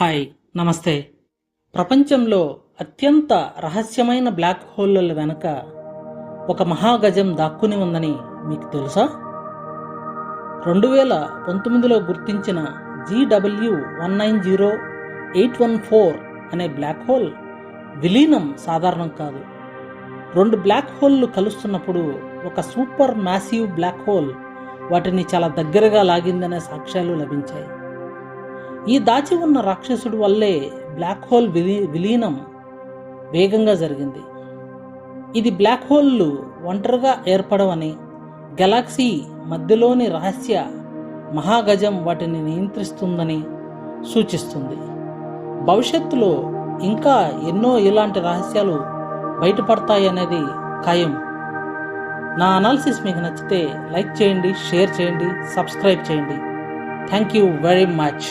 Hi నమస్తే. ప్రపంచంలో అత్యంత రహస్యమైన బ్లాక్ హోల్ల వెనుక ఒక మహాగజం దాక్కుని ఉందని మీకు తెలుసా? రెండు వేల పంతొమ్మిదిలో గుర్తించిన GW one nine zero eight one four అనే బ్లాక్ హోల్ విలీనం సాధారణం కాదు. రెండు బ్లాక్ హోల్లు కలుస్తున్నప్పుడు ఒక సూపర్ మ్యాసివ్ బ్లాక్ హోల్ వాటిని చాలా దగ్గరగా లాగిందనే సాక్ష్యాలు లభించాయి. ఈ దాచి ఉన్న రాక్షసుడు వల్లే బ్లాక్ హోల్ విలీ విలీనం వేగంగా జరిగింది. ఇది బ్లాక్ హోల్లు ఒంటరిగా ఏర్పడవని గెలాక్సీ మధ్యలోని రహస్య మహాగజం వాటిని నియంత్రిస్తుందని సూచిస్తుంది. భవిష్యత్తులో ఇంకా ఎన్నో ఇలాంటి రహస్యాలు బయటపడతాయనేది ఖాయం. నా అనాలిసిస్ మీకు నచ్చితే లైక్ చేయండి షేర్ చేయండి సబ్స్క్రైబ్ చేయండి. Thank you very much